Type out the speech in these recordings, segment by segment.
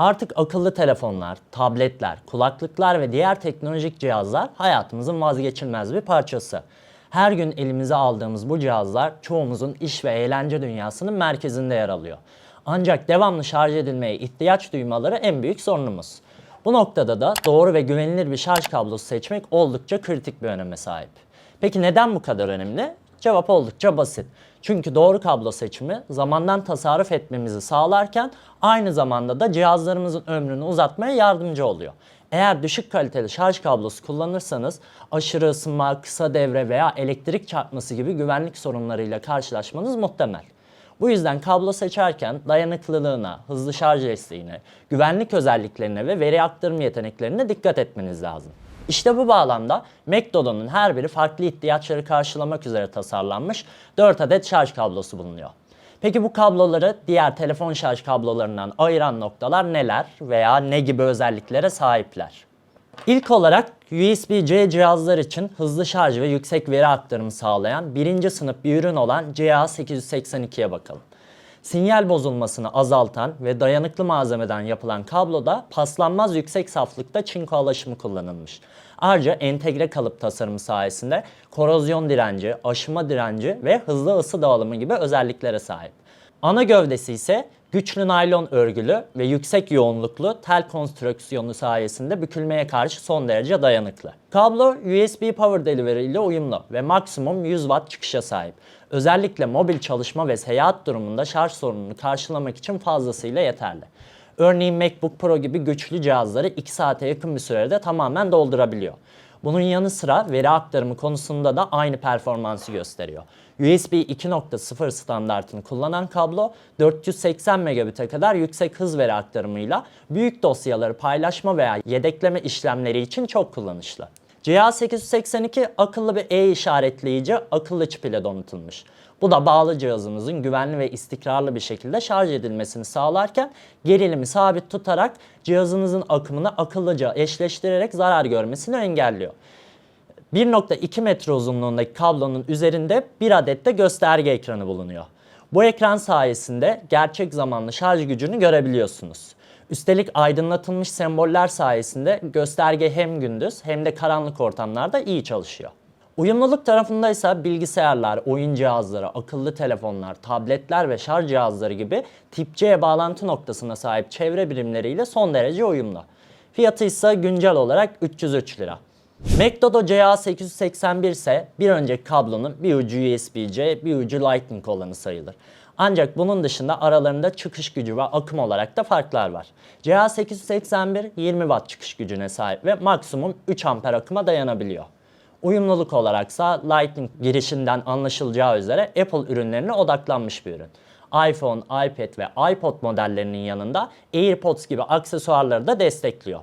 Artık akıllı telefonlar, tabletler, kulaklıklar ve diğer teknolojik cihazlar hayatımızın vazgeçilmez bir parçası. Her gün elimize aldığımız bu cihazlar çoğumuzun iş ve eğlence dünyasının merkezinde yer alıyor. Ancak devamlı şarj edilmeye ihtiyaç duymaları en büyük sorunumuz. Bu noktada da doğru ve güvenilir bir şarj kablosu seçmek oldukça kritik bir öneme sahip. Peki neden bu kadar önemli? Cevap oldukça basit. Çünkü doğru kablo seçimi zamandan tasarruf etmemizi sağlarken aynı zamanda da cihazlarımızın ömrünü uzatmaya yardımcı oluyor. Eğer düşük kaliteli şarj kablosu kullanırsanız aşırı ısınma, kısa devre veya elektrik çarpması gibi güvenlik sorunlarıyla karşılaşmanız muhtemel. Bu yüzden kablo seçerken dayanıklılığına, hızlı şarj desteğine, güvenlik özelliklerine ve veri aktarım yeteneklerine dikkat etmeniz lazım. İşte bu bağlamda McDonald'ın her biri farklı ihtiyaçları karşılamak üzere tasarlanmış 4 adet şarj kablosu bulunuyor. Peki bu kabloları diğer telefon şarj kablolarından ayıran noktalar neler veya ne gibi özelliklere sahipler? İlk olarak USB-C cihazlar için hızlı şarj ve yüksek veri aktarımı sağlayan birinci sınıf bir ürün olan CA882'ye bakalım. Sinyal bozulmasını azaltan ve dayanıklı malzemeden yapılan kabloda paslanmaz yüksek saflıkta çinko alaşımı kullanılmış. Ayrıca entegre kalıp tasarımı sayesinde korozyon direnci, aşıma direnci ve hızlı ısı dağılımı gibi özelliklere sahip. Ana gövdesi ise güçlü naylon örgülü ve yüksek yoğunluklu tel konstrüksiyonu sayesinde bükülmeye karşı son derece dayanıklı. Kablo USB Power Delivery ile uyumlu ve maksimum 100 Watt çıkışa sahip. Özellikle mobil çalışma ve seyahat durumunda şarj sorununu karşılamak için fazlasıyla yeterli. Örneğin MacBook Pro gibi güçlü cihazları 2 saate yakın bir sürede tamamen doldurabiliyor. Bunun yanı sıra veri aktarımı konusunda da aynı performansı gösteriyor. USB 2.0 standartını kullanan kablo 480 megabit'e kadar yüksek hız veri aktarımıyla büyük dosyaları paylaşma veya yedekleme işlemleri için çok kullanışlı. CA882 akıllı bir E işaretleyici akıllı çip ile donatılmış. Bu da bağlı cihazımızın güvenli ve istikrarlı bir şekilde şarj edilmesini sağlarken gerilimi sabit tutarak cihazınızın akımını akıllıca eşleştirerek zarar görmesini engelliyor. 1.2 metre uzunluğundaki kablonun üzerinde bir adet de gösterge ekranı bulunuyor. Bu ekran sayesinde gerçek zamanlı şarj gücünü görebiliyorsunuz. Üstelik aydınlatılmış semboller sayesinde gösterge hem gündüz hem de karanlık ortamlarda iyi çalışıyor. Uyumluluk tarafında ise bilgisayarlar, oyun cihazları, akıllı telefonlar, tabletler ve şarj cihazları gibi tip C bağlantı noktasına sahip çevre birimleriyle son derece uyumlu. Fiyatı ise güncel olarak 303 lira. McDodo CA881 ise bir önceki kablonun bir ucu USB-C, bir ucu Lightning olanı sayılır. Ancak bunun dışında aralarında çıkış gücü ve akım olarak da farklar var. CA881 20 Watt çıkış gücüne sahip ve maksimum 3 amper akıma dayanabiliyor. Uyumluluk olaraksa Lightning girişinden anlaşılacağı üzere Apple ürünlerine odaklanmış bir ürün. iPhone, iPad ve iPod modellerinin yanında AirPods gibi aksesuarları da destekliyor.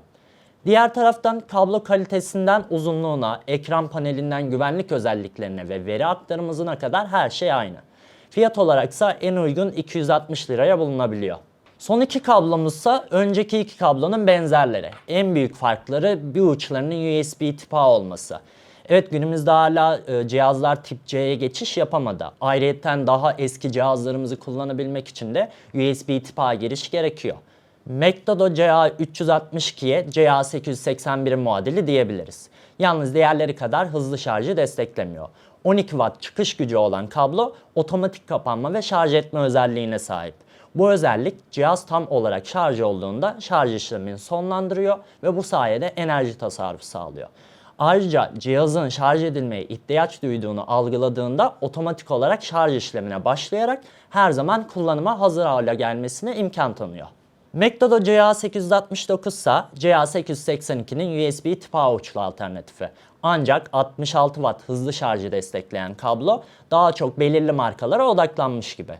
Diğer taraftan kablo kalitesinden uzunluğuna, ekran panelinden güvenlik özelliklerine ve veri aktarım hızına kadar her şey aynı. Fiyat olaraksa en uygun 260 liraya bulunabiliyor. Son iki kablomuzsa önceki iki kablonun benzerleri. En büyük farkları bir uçlarının USB tip A olması. Evet günümüzde hala e, cihazlar tip C'ye geçiş yapamadı. Ayrıca daha eski cihazlarımızı kullanabilmek için de USB tip A giriş gerekiyor. McDodo CA362'ye CA881 muadili diyebiliriz. Yalnız diğerleri kadar hızlı şarjı desteklemiyor. 12 Watt çıkış gücü olan kablo otomatik kapanma ve şarj etme özelliğine sahip. Bu özellik cihaz tam olarak şarj olduğunda şarj işlemini sonlandırıyor ve bu sayede enerji tasarrufu sağlıyor. Ayrıca cihazın şarj edilmeye ihtiyaç duyduğunu algıladığında otomatik olarak şarj işlemine başlayarak her zaman kullanıma hazır hale gelmesine imkan tanıyor. McDodo CA869 ise CA882'nin USB tip A uçlu alternatifi. Ancak 66 Watt hızlı şarjı destekleyen kablo daha çok belirli markalara odaklanmış gibi.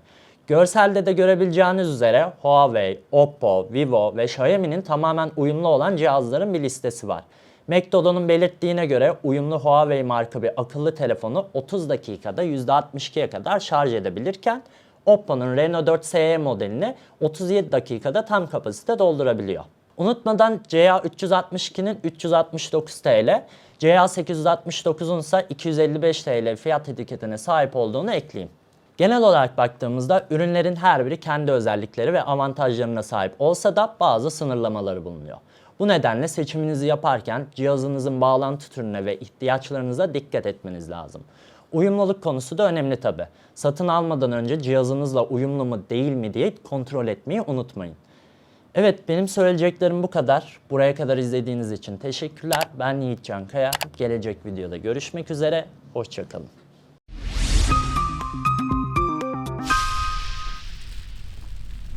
Görselde de görebileceğiniz üzere Huawei, Oppo, Vivo ve Xiaomi'nin tamamen uyumlu olan cihazların bir listesi var. McDonald'ın belirttiğine göre uyumlu Huawei marka bir akıllı telefonu 30 dakikada %62'ye kadar şarj edebilirken Oppo'nun Reno 4 SE modelini 37 dakikada tam kapasite doldurabiliyor. Unutmadan CA362'nin 369 TL, CA869'un ise 255 TL fiyat etiketine sahip olduğunu ekleyeyim. Genel olarak baktığımızda ürünlerin her biri kendi özellikleri ve avantajlarına sahip olsa da bazı sınırlamaları bulunuyor. Bu nedenle seçiminizi yaparken cihazınızın bağlantı türüne ve ihtiyaçlarınıza dikkat etmeniz lazım. Uyumluluk konusu da önemli tabi. Satın almadan önce cihazınızla uyumlu mu değil mi diye kontrol etmeyi unutmayın. Evet benim söyleyeceklerim bu kadar. Buraya kadar izlediğiniz için teşekkürler. Ben Yiğit Can Kaya. Gelecek videoda görüşmek üzere. Hoşçakalın.